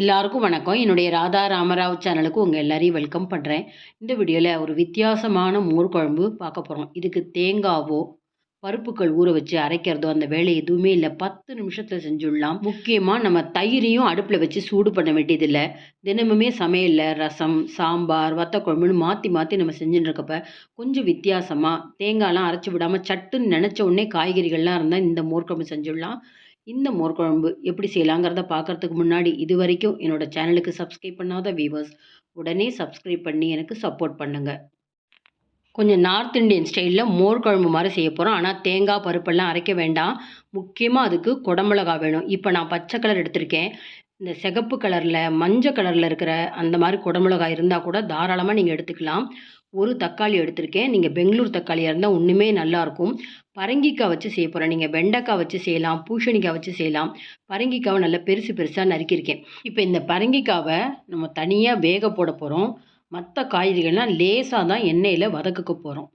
எல்லாருக்கும் வணக்கம். என்னுடைய ராதா ராமராவ் சேனலுக்கு உங்கள் எல்லாரையும் வெல்கம் பண்ணுறேன் இந்த வீடியோவில் ஒரு வித்தியாசமான மோர் குழம்பு பார்க்க போகிறோம் இதுக்கு தேங்காவோ பருப்புகள் ஊற வச்சு அரைக்கிறதோ அந்த வேலை எதுவுமே இல்லை. பத்து நிமிஷத்தில் செஞ்சுடலாம். முக்கியமாக நம்ம தயிரையும் அடுப்பில் வச்சு சூடு பண்ண வேண்டியதில்லை. தினமுமே சமையலில் ரசம் சாம்பார் வத்த குழம்புன்னு மாற்றி மாற்றி நம்ம செஞ்சுட்டு இருக்கப்ப கொஞ்சம் வித்தியாசமாக தேங்காய்லாம் அரைச்சி விடாமல் சட்டுன்னு நினச்ச உடனே காய்கறிகள்லாம் இருந்தால் இந்த மோர் குழம்பு செஞ்சுடலாம். இந்த மோர் குழம்பு எப்படி செய்யலாங்கிறத பார்க்கறதுக்கு முன்னாடி இது வரைக்கும் என்னோட சேனலுக்கு சப்ஸ்கிரைப் பண்ணாத வியூவர்ஸ் உடனே சப்ஸ்கிரைப் பண்ணி எனக்கு சப்போர்ட் பண்ணுங்கள் கொஞ்சம் நார்த் இந்தியன் ஸ்டைலில் மோர் குழம்பு மாதிரி செய்ய போகிறோம் ஆனால் தேங்காய் பருப்பெல்லாம் அரைக்க வேண்டாம். முக்கியமாக அதுக்கு குடமிளகா வேணும். இப்போ நான் பச்சை கலர் எடுத்திருக்கேன். இந்த சிகப்பு கலரில் மஞ்சள் கலரில் இருக்கிற அந்த மாதிரி குடமிளகா இருந்தால் கூட தாராளமாக நீங்கள் எடுத்துக்கலாம். ஒரு தக்காளி எடுத்திருக்கேன். நீங்கள் பெங்களூர் தக்காளியாக இருந்தால் ஒன்றுமே நல்லாயிருக்கும் பரங்கிக்காய் வச்சு செய்ய போகிறேன் நீங்கள் வெண்டைக்காய் வச்சு செய்யலாம் பூசணிக்காய் வச்சு செய்யலாம். பரங்கிக்காவை நல்லா பெருசு பெருசாக நறுக்கியிருக்கேன். இப்போ இந்த பரங்கிக்காவை நம்ம தனியாக வேக போட போகிறோம் மற்ற காய்கறிகள்லாம் லேசாக தான் எண்ணெயில் வதக்க போகிறோம்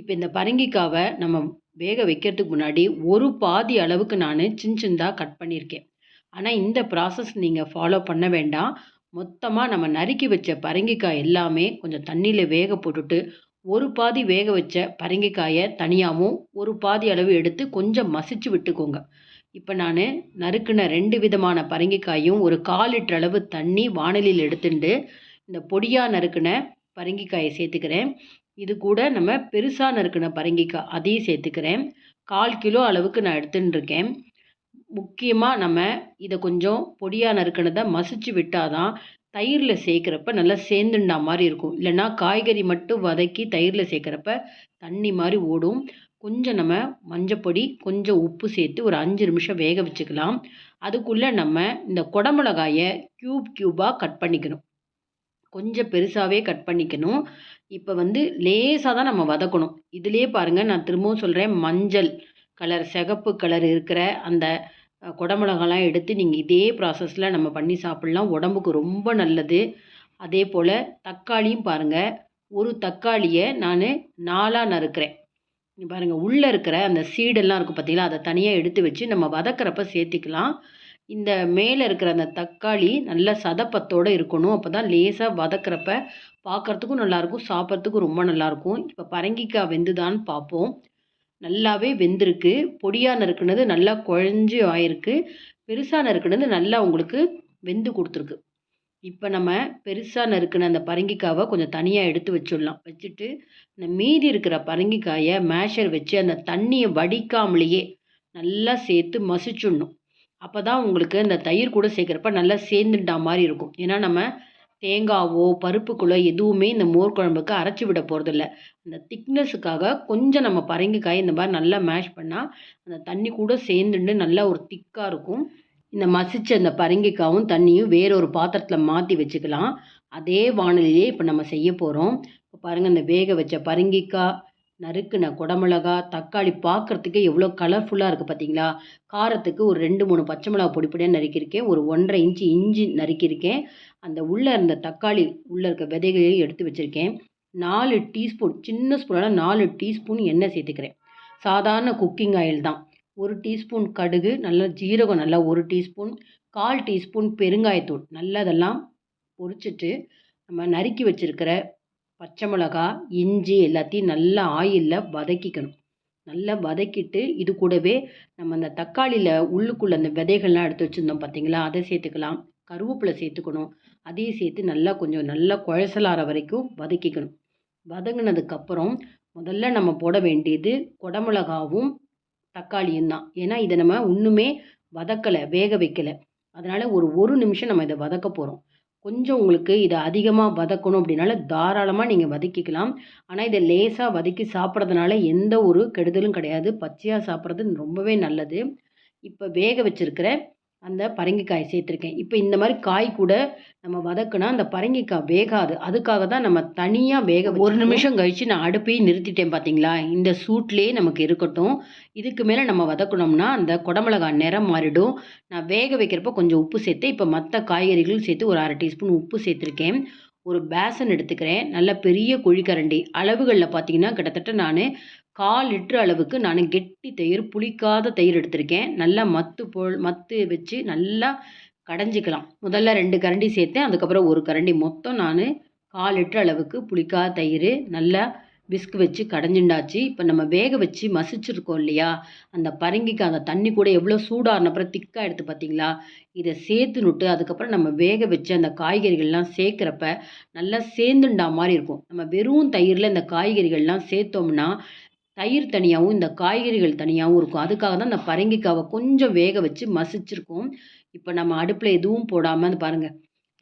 இப்போ இந்த பரங்கிக்காவை நம்ம வேக வைக்கிறதுக்கு முன்னாடி ஒரு பாதி அளவுக்கு நான் சின்ன சின்னதாக கட் பண்ணியிருக்கேன். ஆனால் இந்த ப்ராசஸ் நீங்கள் ஃபாலோ பண்ண வேண்டாம். மொத்தமாக நம்ம நறுக்கி வச்ச பரங்கிக்காய் எல்லாமே கொஞ்சம் தண்ணியில் வேக போட்டுட்டு ஒரு பாதி வேக வச்ச பரங்கிக்காயை தனியாகவும் ஒரு பாதி அளவு எடுத்து கொஞ்சம் மசிச்சு விட்டுக்கோங்க. இப்போ நான் நறுக்குன ரெண்டு விதமான பரங்கிக்காயும் ஒரு கால் லிட்டர் அளவு தண்ணி வானலியில் எடுத்துட்டு இந்த பொடியாக நறுக்குன பரங்கிக்காயை சேர்த்துக்கிறேன். இது கூட நம்ம பெருசாக நறுக்குன பரங்கிக்காய் அதையும் சேர்த்துக்கிறேன். கால் கிலோ அளவுக்கு நான் எடுத்துன்னு இருக்கேன் முக்கியமாக நம்ம இதை கொஞ்சம் பொடியாக நறுக்கினதை மசிச்சு விட்டாதான் தயிரில் சேர்க்குறப்ப நல்லா சேர்ந்துண்டா மாதிரி இருக்கும். இல்லைன்னா காய்கறி மட்டும் வதக்கி தயிரில் சேர்க்குறப்ப தண்ணி மாதிரி ஓடும். கொஞ்சம் நம்ம மஞ்சப்பொடி கொஞ்சம் உப்பு சேர்த்து ஒரு அஞ்சு நிமிஷம் வேக வச்சுக்கலாம். அதுக்குள்ளே நம்ம இந்த குடமிளகாயை க்யூப் க்யூபாக கட் பண்ணிக்கணும். கொஞ்சம் பெருசாகவே கட் பண்ணிக்கணும். இப்போ வந்து லேசாக தான் நம்ம வதக்கணும். இதிலே பாருங்கள் நான் திரும்பவும் சொல்கிறேன் மஞ்சள் கலர் சிகப்பு கலர் இருக்கிற அந்த குடமிளகாலாம் எடுத்து நீங்கள் இதே ப்ராசஸில் நம்ம பண்ணி சாப்பிட்லாம். உடம்புக்கு ரொம்ப நல்லது. அதே போல் தக்காளியும் பாருங்கள் ஒரு தக்காளியை நான் நாலாக நறுக்கிறேன். பாருங்கள் உள்ளே இருக்கிற அந்த சீடெல்லாம் இருக்கும் பார்த்தீங்களா அதை தனியாக எடுத்து வச்சு நம்ம வதக்கிறப்ப சேர்த்திக்கலாம். இந்த மேலே இருக்கிற அந்த தக்காளி நல்ல சதப்பத்தோடு இருக்கணும். அப்போ தான் லேசாக வதக்கிறப்ப பார்க்குறதுக்கும் நல்லாயிருக்கும் சாப்பிட்றதுக்கும் ரொம்ப நல்லாயிருக்கும் இப்போ பரங்கிக்காய் வெந்துதான்னு பார்ப்போம். நல்லாவே வெந்திருக்கு. பொடியாக நறுக்குனது நல்லா குழஞ்சி ஆயிருக்கு. பெருசாக நறுக்குனது நல்லா உங்களுக்கு வெந்து கொடுத்துருக்கு. இப்போ நம்ம பெருசாக நறுக்குன அந்த பரங்கிக்காவை கொஞ்சம் தனியாக எடுத்து வச்சிடலாம். வச்சுட்டு இந்த மீதி இருக்கிற பரங்கிக்காயை மேஷர் வச்சு அந்த தண்ணியை வடிக்காமலேயே நல்லா சேர்த்து மசிச்சுடணும். அப்போ தான் உங்களுக்கு அந்த தயிர் கூட சேர்க்குறப்ப நல்லா சேர்ந்துட்டா மாதிரி இருக்கும். ஏன்னா நம்ம தேங்காவோ பருப்புக்குள்ளோ எதுவுமே இந்த மோர் குழம்புக்கு அரைச்சி விட போகிறதில்ல அந்த திக்னஸுக்காக கொஞ்சம் நம்ம பரங்கிக்காய் இந்த மாதிரி நல்லா மேஷ் பண்ணால் அந்த தண்ணி கூட சேர்ந்துட்டு நல்லா ஒரு திக்காக இருக்கும். இந்த மசிச்ச அந்த பரங்கிக்காவும் தண்ணியும் வேற ஒரு பாத்திரத்தில் மாற்றி வச்சுக்கலாம். அதே வானிலையே இப்போ நம்ம செய்ய போகிறோம் இப்போ பாருங்கள் இந்த வேக வச்ச பரங்கிக்காய் நறுக்குன குடமிளகா தக்காளி பார்க்குறதுக்கே எவ்வளோ கலர்ஃபுல்லாக இருக்குது பார்த்தீங்களா காரத்துக்கு ஒரு ரெண்டு மூணு பச்சை மிளகா பொடி பொடியாக நறுக்கியிருக்கேன். ஒரு ஒன்றரை இன்ச்சு இஞ்சி நறுக்கியிருக்கேன். அந்த உள்ளே இருந்த தக்காளி உள்ளே இருக்க விதைகளையும் எடுத்து வச்சுருக்கேன். நாலு டீஸ்பூன் சின்ன ஸ்பூனால் நாலு டீஸ்பூன் எண்ணெய் சேர்த்துக்கிறேன். சாதாரண குக்கிங் ஆயில் தான். ஒரு டீஸ்பூன் கடுகு நல்லா ஜீரகம் நல்லா ஒரு டீஸ்பூன் கால் டீஸ்பூன் பெருங்காயத்தூள் நல்லா அதெல்லாம் பொரிச்சிட்டு நம்ம நறுக்கி வச்சுருக்கிற பச்சை மிளகா இஞ்சி எல்லாத்தையும் நல்லா ஆயிலில் வதக்கிக்கணும். நல்லா வதக்கிட்டு இது கூடவே நம்ம அந்த தக்காளியில் உள்ளுக்குள்ளே அந்த விதைகள்லாம் எடுத்து வச்சுருந்தோம் பார்த்தீங்களா அதை சேர்த்துக்கலாம். கருவேப்பிலை சேர்த்துக்கணும். அதையும் சேர்த்து நல்லா கொஞ்சம் நல்லா குழசலார வரைக்கும் வதக்கிக்கணும். வதங்கினதுக்கப்புறம் முதல்ல நம்ம போட வேண்டியது குடமிளகாவும் தக்காளியும் தான். ஏன்னா இதை நம்ம ஒன்றுமே வதக்கலை வேக வைக்கலை. அதனால் ஒரு ஒரு நிமிஷம் நம்ம இதை வதக்க போகிறோம் கொஞ்சம் உங்களுக்கு இதை அதிகமாக வதக்கணும் அப்படின்னால தாராளமாக நீங்கள் வதக்கிக்கலாம். ஆனால் இதை லேசாக வதக்கி சாப்பிட்றதுனால எந்த ஒரு கெடுதலும் கிடையாது. பச்சையாக சாப்பிட்றது ரொம்பவே நல்லது. இப்போ வேக வச்சுருக்கிற அந்த பரங்கிக்காய் சேர்த்துருக்கேன். இப்போ இந்த மாதிரி காய் கூட நம்ம வதக்குனா அந்த பரங்கிக்காய் வேகாது. அதுக்காக தான் நம்ம தனியாக வேக ஒரு நிமிஷம் கழித்து நான் அடுப்பையும் நிறுத்திட்டேன் பார்த்தீங்களா இந்த சூட்லேயே நமக்கு இருக்கட்டும். இதுக்கு மேலே நம்ம வதக்கணும்னா அந்த குடமிளகாய் நிறம் மாறிடும். நான் வேக வைக்கிறப்ப கொஞ்சம் உப்பு சேர்த்து இப்போ மற்ற காய்கறிகளும் சேர்த்து ஒரு அரை டீஸ்பூன் உப்பு சேர்த்துருக்கேன். ஒரு பேசன் எடுத்துக்கிறேன். நல்ல பெரிய குழிக்கரண்டி. அளவுகளில் பார்த்தீங்கன்னா கிட்டத்தட்ட நான் கால் லிட்ரு அளவுக்கு நான் கெட்டி தயிர் புளிக்காத தயிர் எடுத்திருக்கேன். நல்லா மத்து போல் மத்து வச்சு நல்லா கடைஞ்சிக்கலாம். முதல்ல ரெண்டு கரண்டி சேர்த்தேன். அதுக்கப்புறம் ஒரு கரண்டி மொத்தம் நான் கால் லிட்டர் அளவுக்கு புளிக்காத தயிர் நல்லா விஸ்க் வச்சு கடைஞ்சிண்டாச்சு. இப்போ நம்ம வேக வச்சு மசிச்சிருக்கோம் இல்லையா? அந்த பரங்கிக்கு அந்த தண்ணி கூட எவ்வளோ சூடாகினப்புறம் திக்காக எடுத்து பார்த்தீங்களா இதை சேர்த்துனுட்டு அதுக்கப்புறம் நம்ம வேக வச்சு அந்த காய்கறிகள்லாம் சேர்க்குறப்ப நல்லா சேர்ந்துண்டா மாதிரி இருக்கும். நம்ம வெறும் தயிரில் இந்த காய்கறிகள்லாம் சேர்த்தோம்னா தயிர் தனியாகவும் இந்த காய்கறிகள் தனியாகவும் இருக்கும். அதுக்காக தான் இந்த பரங்கிக்காவை கொஞ்சம் வேக வச்சு மசிச்சிருக்கோம். இப்போ நம்ம அடுப்பில் எதுவும் போடாமல் அது பாருங்கள்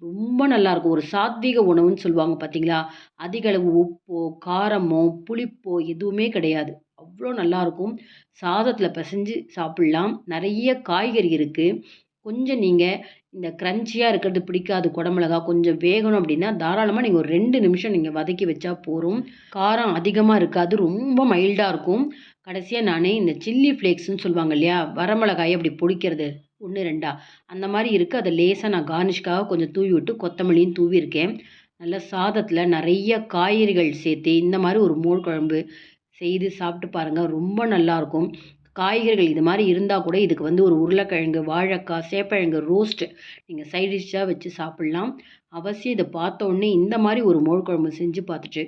ரொம்ப நல்லாயிருக்கும் ஒரு சாத்வீக உணவுன்னு சொல்லுவாங்க பார்த்தீங்களா அதிக அளவு உப்போ காரமோ புளிப்போ எதுவுமே கிடையாது. அவ்வளோ நல்லாயிருக்கும் சாதத்தில் பிசைஞ்சு சாப்பிட்லாம். நிறைய காய்கறி இருக்குது கொஞ்சம் நீங்கள் இந்த க்ரன்ச்சியாக இருக்கிறது பிடிக்காது குடமிளகா கொஞ்சம் வேகணும் அப்படின்னா தாராளமாக நீங்கள் ஒரு ரெண்டு நிமிஷம் நீங்கள் வதக்கி வச்சா போதும். காரம் அதிகமாக இருக்காது ரொம்ப மைல்டாக இருக்கும். கடைசியாக நான் இந்த சில்லி ஃப்ளேக்ஸ்னு சொல்லுவாங்க இல்லையா வரமிளகாயை அப்படி பிடிக்கிறது ஒன்று ரெண்டா அந்த மாதிரி இருக்குது அதை லேசாக நான் கார்னிஷ்காக கொஞ்சம் தூவி விட்டு கொத்தமல்லியும் தூவியிருக்கேன் நல்லா சாதத்தில் நிறைய காய்கறிகள் சேர்த்து இந்த மாதிரி ஒரு மோர் குழம்பு செய்து சாப்பிட்டு பாருங்கள் ரொம்ப நல்லாயிருக்கும் காய்கறிகள் இது மாதிரி இருந்தால் கூட இதுக்கு வந்து ஒரு உருளைக்கிழங்கு வாழைக்காய் சேப்பழங்கு ரோஸ்ட்டு நீங்கள் சைட் டிஷ்ஷாக வச்சு சாப்பிட்லாம். அவசியம் இதை பார்த்தோன்னே இந்த மாதிரி ஒரு மோர் குழம்பு செஞ்சு பார்த்துட்டு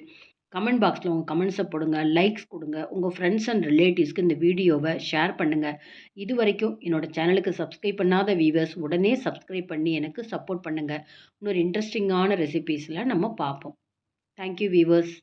கமெண்ட் பாக்ஸில் உங்கள் கமெண்ட்ஸை போடுங்க லைக்ஸ் கொடுங்க உங்கள் ஃப்ரெண்ட்ஸ் அண்ட் ரிலேட்டிவ்ஸ்க்கு இந்த வீடியோவை ஷேர் பண்ணுங்கள் இது வரைக்கும் என்னோடய சேனலுக்கு சப்ஸ்கிரைப் பண்ணாத வியூவர்ஸ் உடனே சப்ஸ்கிரைப் பண்ணி எனக்கு சப்போர்ட் பண்ணுங்கள் இன்னொரு இன்ட்ரெஸ்டிங்கான ரெசிபீஸில் நம்ம பார்ப்போம். Thank you viewers